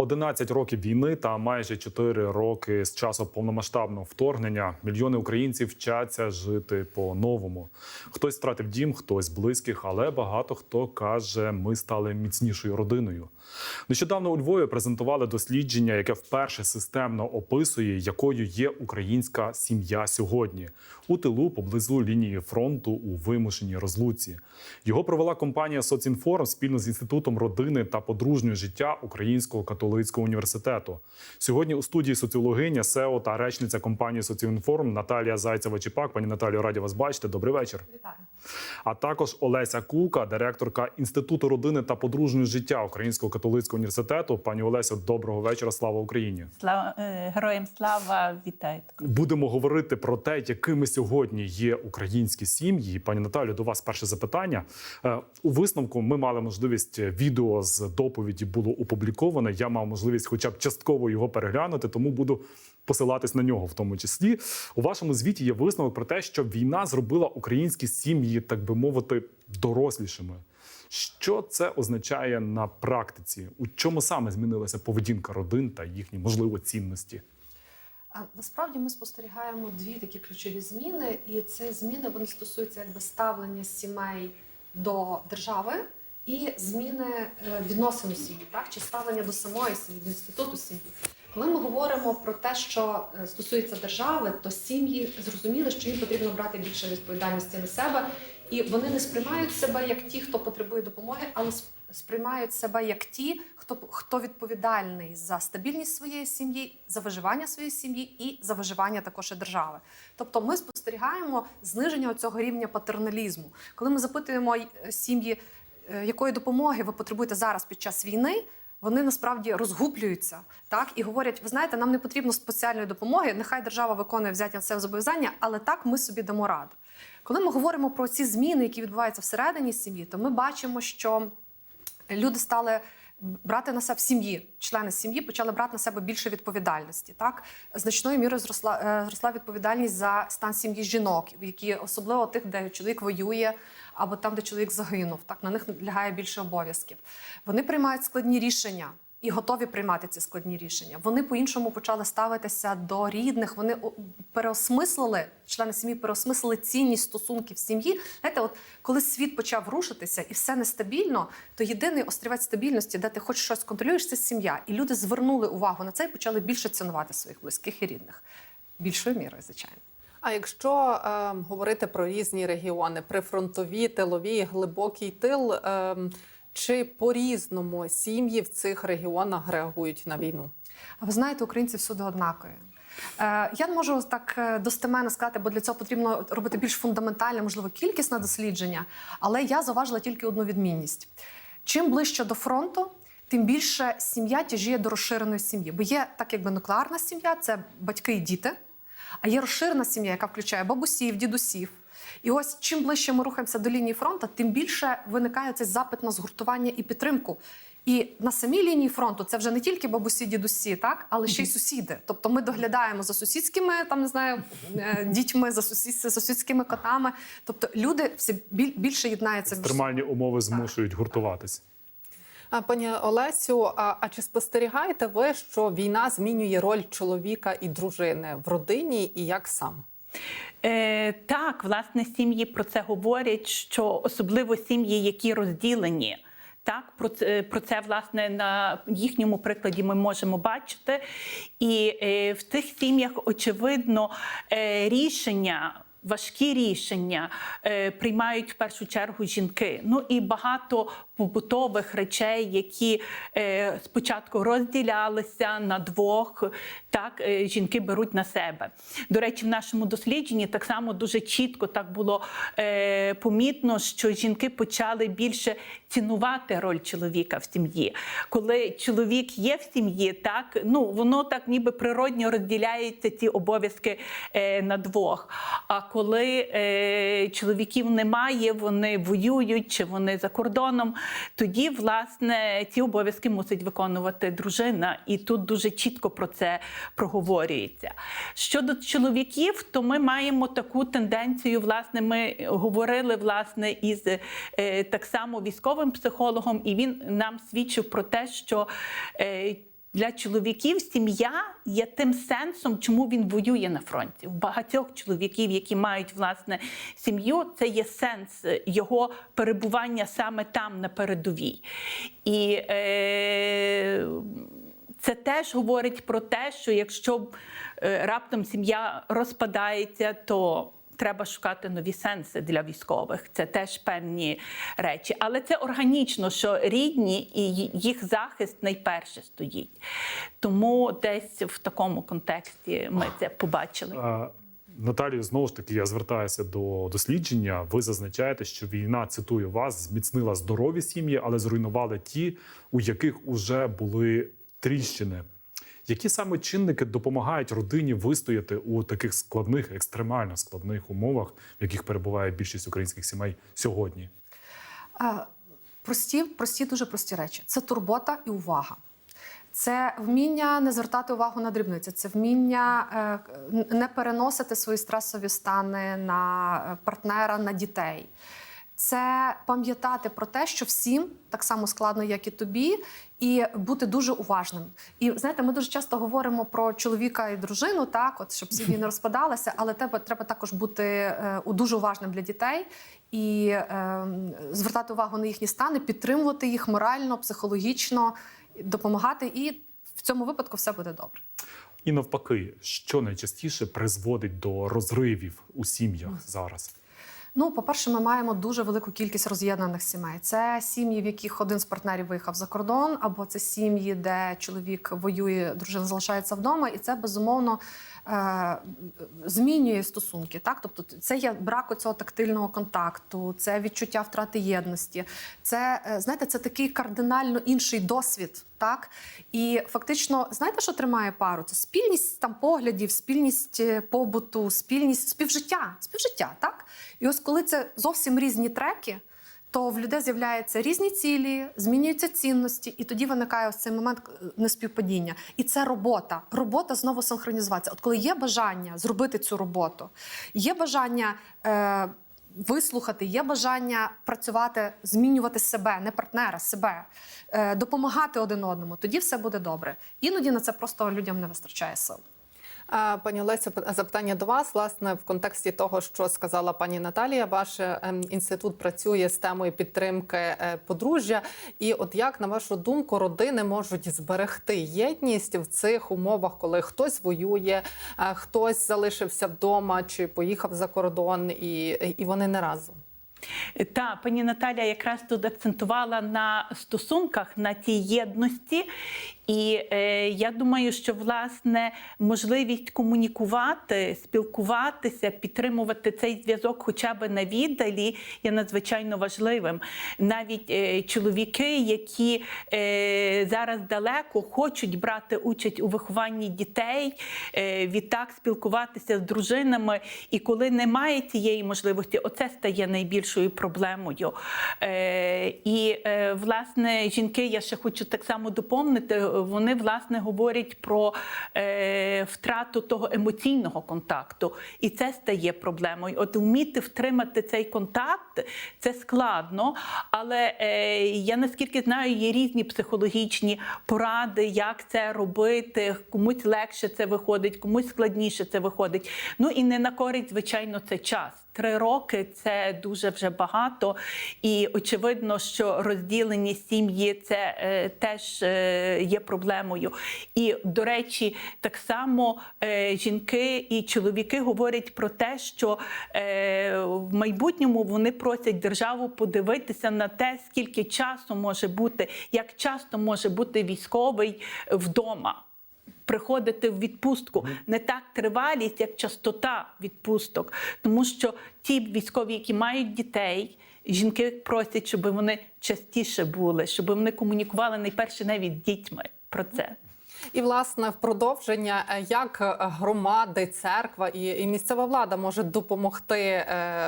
11 років війни та майже 4 роки з часу повномасштабного вторгнення мільйони українців вчаться жити по-новому. Хтось втратив дім, хтось близьких, але багато хто каже, ми стали міцнішою родиною. Нещодавно у Львові презентували дослідження, яке вперше системно описує, якою є українська сім'я сьогодні у тилу поблизу лінії фронту у вимушеній розлуці. Його провела компанія Соцінформ спільно з інститутом родини та подружнього життя Українського католицького університету. Сьогодні у студії соціологиня, СЕО та речниця компанії Соцінформ Наталія Зайцева Чіпак. Пані Наталію, раді вас бачити. Добрий вечір. Вітаю. А також Олеся Кулка, директорка інституту родини та подружнього життя Українського католицького університету. Пані Олесю, доброго вечора. Слава Україні! Слава е, героям слава вітаю. Будемо говорити про те, якими сьогодні є українські сім'ї. Пані Наталю, до вас перше запитання. Е, У висновку ми мали можливість відео з доповіді було опубліковане. Я мав можливість, хоча б частково його переглянути, тому буду посилатись на нього, в тому числі. У вашому звіті є висновок про те, що війна зробила українські сім'ї, так би мовити, дорослішими. Що це означає на практиці? У чому саме змінилася поведінка родин та їхні можливо цінності? А насправді ми спостерігаємо дві такі ключові зміни, і ці зміни вони стосуються якби ставлення сімей до держави і зміни е, відносин у сім'ї, так чи ставлення до самої сім'ї, до інституту сім'ї. Коли ми говоримо про те, що е, стосується держави, то сім'ї зрозуміли, що їм потрібно брати більше відповідальності на себе, і вони не сприймають себе як ті, хто потребує допомоги, але сп- сприймають себе як ті, хто хто відповідальний за стабільність своєї сім'ї, за виживання своєї сім'ї і за виживання також і держави. Тобто, ми спостерігаємо зниження цього рівня патерналізму. Коли ми запитуємо е, сім'ї, якої допомоги ви потребуєте зараз під час війни. Вони насправді розгублюються так і говорять: ви знаєте, нам не потрібно спеціальної допомоги. Нехай держава виконує взяті на себе зобов'язання, але так ми собі дамо раду. Коли ми говоримо про ці зміни, які відбуваються всередині сім'ї, то ми бачимо, що люди стали брати на себе в сім'ї, члени сім'ї почали брати на себе більше відповідальності. Так значною мірою зросла, е, зросла відповідальність за стан сім'ї жінок, які особливо тих, де чоловік воює, або там, де чоловік загинув. Так на них лягає більше обов'язків. Вони приймають складні рішення. І готові приймати ці складні рішення. Вони по-іншому почали ставитися до рідних. Вони переосмислили члени сім'ї, переосмислили цінність стосунків сім'ї. Знаєте, от коли світ почав рушитися і все нестабільно, то єдиний острівець стабільності, де ти хоч щось контролюєш, це сім'я. І люди звернули увагу на це і почали більше цінувати своїх близьких і рідних. Більшою мірою, звичайно. А якщо е, говорити про різні регіони, прифронтові, тилові, глибокий тил, е, чи по-різному сім'ї в цих регіонах реагують на війну? А ви знаєте, українці всюди однакові. Е, Я не можу так е, достеменно сказати, бо для цього потрібно робити більш фундаментальне, можливо, кількісне дослідження. Але я зауважила тільки одну відмінність: чим ближче до фронту, тим більше сім'я тяжіє до розширеної сім'ї. Бо є так, якби нуклеарна сім'я це батьки і діти, а є розширена сім'я, яка включає бабусів, дідусів. І ось чим ближче ми рухаємося до лінії фронту, тим більше виникає цей запит на згуртування і підтримку. І на самій лінії фронту це вже не тільки бабусі, дідусі, так, але ще й сусіди. Тобто ми доглядаємо за сусідськими там не знаю е, дітьми, за сусід, за сусідськими котами. Тобто люди все біль- більше єднаються Екстремальні умови змушують гуртуватись. А, Пані Олесю, а, а чи спостерігаєте ви, що війна змінює роль чоловіка і дружини в родині, і як саме? Е, так, власне, сім'ї про це говорять, що особливо сім'ї, які розділені. Так, про це, про це власне на їхньому прикладі ми можемо бачити. І е, в цих сім'ях очевидно е, рішення. Важкі рішення е, приймають в першу чергу жінки. Ну і багато побутових речей, які е, спочатку розділялися на двох, так е, жінки беруть на себе. До речі, в нашому дослідженні так само дуже чітко так було помітно, що жінки почали більше цінувати роль чоловіка в сім'ї. Коли чоловік є в сім'ї, так ну воно так ніби природньо розділяється ці обов'язки на двох. А коли е, чоловіків немає, вони воюють чи вони за кордоном, тоді власне ці обов'язки мусить виконувати дружина, і тут дуже чітко про це проговорюється. Щодо чоловіків, то ми маємо таку тенденцію. Власне, ми говорили власне із е, так само військовим психологом, і він нам свідчив про те, що е, Для чоловіків сім'я є тим сенсом, чому він воює на фронті. У багатьох чоловіків, які мають власне сім'ю, це є сенс його перебування саме там на передовій. І е, це теж говорить про те, що якщо е, раптом сім'я розпадається, то треба шукати нові сенси для військових. Це теж певні речі. Але це органічно, що рідні і їх захист найперше стоїть. Тому десь в такому контексті ми це побачили. Наталію, знову ж таки, я звертаюся до дослідження. Ви зазначаєте, що війна цитую вас, зміцнила здорові сім'ї, але зруйнували ті, у яких уже були тріщини. Які саме чинники допомагають родині вистояти у таких складних, екстремально складних умовах, в яких перебуває більшість українських сімей сьогодні? Е, Прості, прості, дуже прості речі. Це турбота і увага. Це вміння не звертати увагу на дрібниці, це вміння е, не переносити свої стресові стани на е, партнера, на дітей. Це пам'ятати про те, що всім так само складно, як і тобі, і бути дуже уважним. І знаєте, ми дуже часто говоримо про чоловіка і дружину, так от щоб сім'ї не розпадалися, але тебе треба також бути е, дуже уважним для дітей і е, звертати увагу на їхні стани, підтримувати їх морально, психологічно, допомагати. І в цьому випадку все буде добре. І навпаки, що найчастіше призводить до розривів у сім'ях зараз? Ну, по-перше, ми маємо дуже велику кількість роз'єднаних сімей. Це сім'ї, в яких один з партнерів виїхав за кордон, або це сім'ї, де чоловік воює, дружина залишається вдома, і це безумовно змінює стосунки. Так, тобто, це є брак цього тактильного контакту, це відчуття втрати єдності. Це е, знаєте, це такий кардинально інший досвід. Так і фактично, знаєте, що тримає пару? Це спільність там поглядів, спільність е, побуту, спільність співжиття, співжиття, так? І ось коли це зовсім різні треки, то в людей з'являються різні цілі, змінюються цінності, і тоді виникає ось цей момент е, неспівпадіння. І це робота. Робота знову синхронізуватися. От коли є бажання зробити цю роботу, є бажання. Е- Вислухати, є бажання працювати, змінювати себе, не партнера, себе, е, допомагати один одному. Тоді все буде добре. Іноді на це просто людям не вистачає сил. Пані Олесю, п- запитання до вас, власне, в контексті того, що сказала пані Наталія. Ваш ем, інститут працює з темою підтримки е, подружжя. І от як, на вашу думку, родини можуть зберегти єдність в цих умовах, коли хтось воює, е, хтось залишився вдома чи поїхав за кордон, і, і вони не разом? Та пані Наталя якраз тут акцентувала на стосунках, на тій єдності. І е, я думаю, що власне можливість комунікувати, спілкуватися, підтримувати цей зв'язок, хоча б на віддалі, є надзвичайно важливим. Навіть е, чоловіки, які е, зараз далеко хочуть брати участь у вихованні дітей, е, відтак спілкуватися з дружинами. І коли немає цієї можливості, оце стає найбільшою проблемою. Е, і е, власне жінки, я ще хочу так само доповнити. Вони власне говорять про е, втрату того емоційного контакту, і це стає проблемою. От вміти втримати цей контакт це складно, але е, я наскільки знаю, є різні психологічні поради, як це робити. Комусь легше це виходить, комусь складніше це виходить. Ну і не на користь, звичайно, це час. Три роки це дуже вже багато, і очевидно, що розділені сім'ї це е, теж е, є проблемою. І до речі, так само е, жінки і чоловіки говорять про те, що е, в майбутньому вони просять державу подивитися на те, скільки часу може бути, як часто може бути військовий вдома приходити в відпустку не так тривалість, як частота відпусток, тому що ті військові, які мають дітей. Жінки просять, щоб вони частіше були, щоб вони комунікували найперше навіть дітьми про це. І власне в продовження, е, як е, громади, церква і, і місцева влада може допомогти е,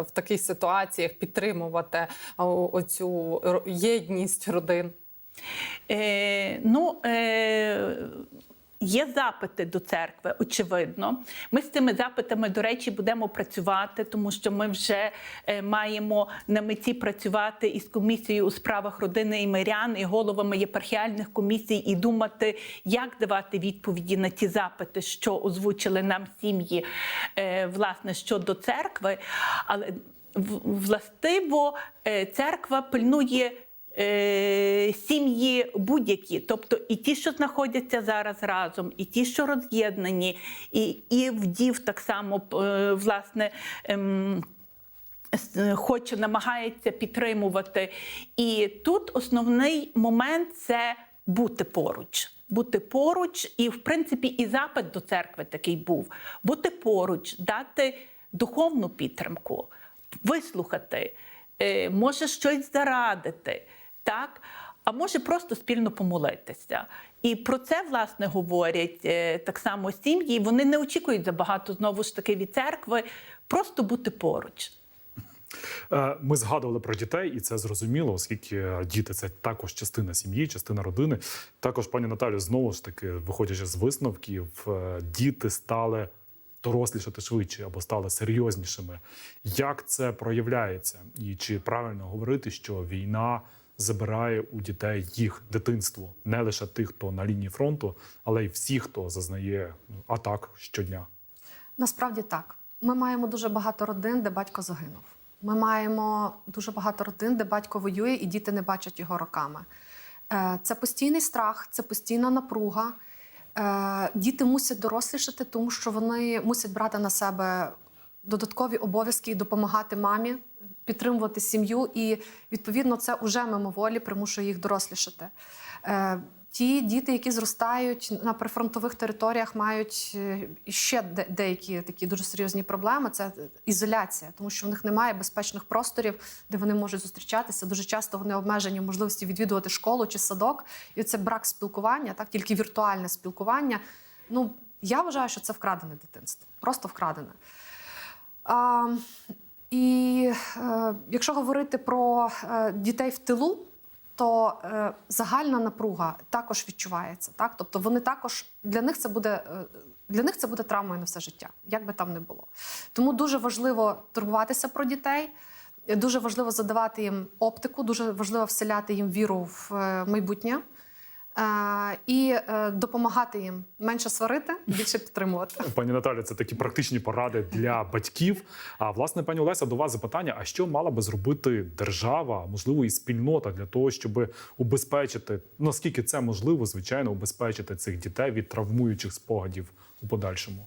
в таких ситуаціях підтримувати оцю єдність родин. Е, ну, е, Є запити до церкви, очевидно. Ми з цими запитами, до речі, будемо працювати, тому що ми вже е, маємо на меті працювати із комісією у справах родини і мирян, і головами єпархіальних комісій, і думати, як давати відповіді на ті запити, що озвучили нам сім'ї, е, власне, щодо церкви. Але властиво е, церква пильнує е, сім'ї будь-які, тобто і ті, що знаходяться зараз разом, і ті, що роз'єднані, і, і вдів так само е, власне. ем, с- Хоче намагається підтримувати. І тут основний момент це бути поруч. Бути поруч, і в принципі і запит до церкви такий був: бути поруч, дати духовну підтримку, вислухати, е, може щось зарадити, так? А може просто спільно помолитися. І про це власне говорять е, так само сім'ї. Вони не очікують забагато знову ж таки від церкви, просто бути поруч. Е, Ми згадували про дітей, і це зрозуміло, оскільки діти це також частина сім'ї, частина родини. Також, пані Наталю, знову ж таки, виходячи з висновків, е, діти стали дорослішати швидше або стали серйознішими. Як це проявляється? І чи правильно говорити, що війна забирає у дітей їх дитинство, не лише тих, хто на лінії фронту, але й всіх, хто зазнає атак щодня? Насправді так. Ми маємо дуже багато родин, де батько загинув. Ми маємо дуже багато родин, де батько воює і діти не бачать його роками. Е, Це постійний страх, це постійна напруга. Е, Діти мусять дорослішати, тому що вони мусять брати на себе додаткові обов'язки і допомагати мамі, підтримувати сім'ю. І відповідно це вже мимоволі примушує їх дорослішати. Е, Ті діти, які зростають на прифронтових територіях, мають е, ще деякі такі дуже серйозні проблеми. Це ізоляція, тому що в них немає безпечних просторів, де вони можуть зустрічатися. Дуже часто вони обмежені можливості відвідувати школу чи садок. І це брак спілкування, так тільки віртуальне спілкування. Ну я вважаю, що це вкрадене дитинство, просто вкрадене. А, і е, якщо говорити про е, дітей в тилу, то е, загальна напруга також відчувається. Так? Тобто вони також для них це буде. е, Для них це буде травмою на все життя, як би там не було. Тому дуже важливо турбуватися про дітей, дуже важливо задавати їм оптику, дуже важливо вселяти їм віру в е, майбутнє і е, допомагати їм менше сварити, більше підтримувати. Пані Наталі, це такі практичні поради для батьків. А власне, пані Олеся, до вас запитання: а що мала би зробити держава, можливо, і спільнота для того, щоб убезпечити, наскільки це можливо, звичайно, убезпечити цих дітей від травмуючих спогадів у подальшому?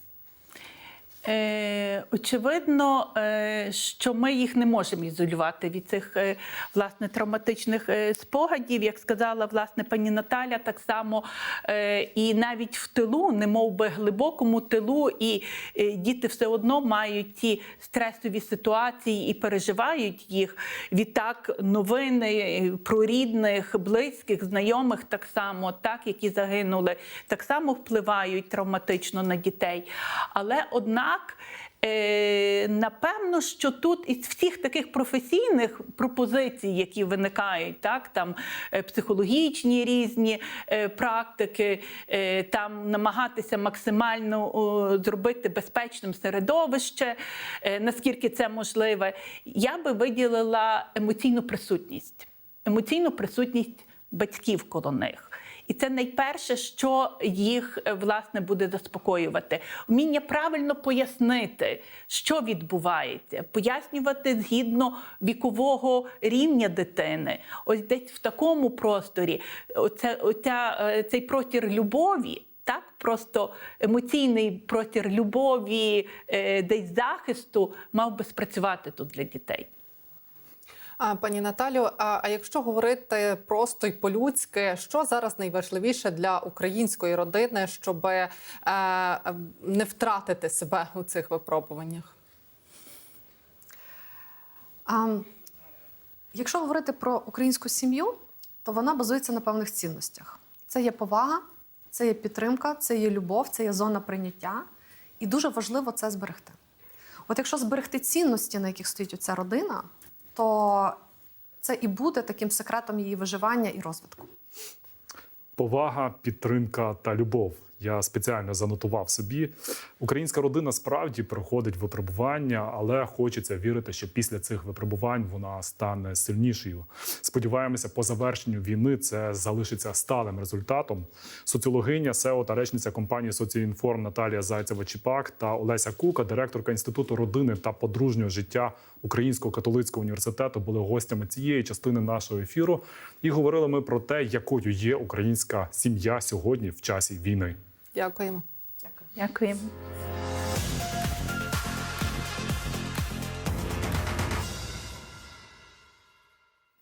Е, очевидно, е, що ми їх не можемо ізолювати від цих е, власне травматичних е, спогадів, як сказала власне пані Наталя, так само е, і навіть в тилу, немов би глибокому тилу, і е, діти все одно мають ті стресові ситуації і переживають їх. Відтак новини е, про рідних, близьких, знайомих так само, так які загинули, так само впливають травматично на дітей. Але однак. Е, напевно, що тут із всіх таких професійних пропозицій, які виникають, так там е, психологічні різні е, практики, е, там намагатися максимально о, зробити безпечним середовище, е, наскільки це можливе, я би виділила емоційну присутність, емоційну присутність батьків коло них. І це найперше, що їх е, власне буде заспокоювати. Вміння правильно пояснити, що відбувається, пояснювати згідно вікового рівня дитини. Ось десь в такому просторі, оце, оця, е, цей простір любові. Так, просто емоційний простір любові, е, десь захисту мав би спрацювати тут для дітей. Пані Наталю, а, якщо говорити просто й по-людськи, що зараз найважливіше для української родини, щоб е, е, не втратити себе у цих випробуваннях? А, якщо говорити про українську сім'ю, то вона базується на певних цінностях. Це є повага, це є підтримка, це є любов, це є зона прийняття. І дуже важливо це зберегти. От якщо зберегти цінності, на яких стоїть ця родина, то це і буде таким секретом її виживання і розвитку. Повага, підтримка та любов. Я спеціально занотував собі. Українська родина справді проходить випробування, але хочеться вірити, що після цих випробувань вона стане сильнішою. Сподіваємося, по завершенню війни це залишиться сталим результатом. Соціологиня, СЕО та речниця компанії Соціінформ Наталія Зайцева Чіпак та Олеся Кука, директорка інституту родини та подружнього життя Українського католицького університету, були гостями цієї частини нашого ефіру. І говорили ми про те, якою є українська сім'я сьогодні в часі війни. Дякуємо. Дякуємо.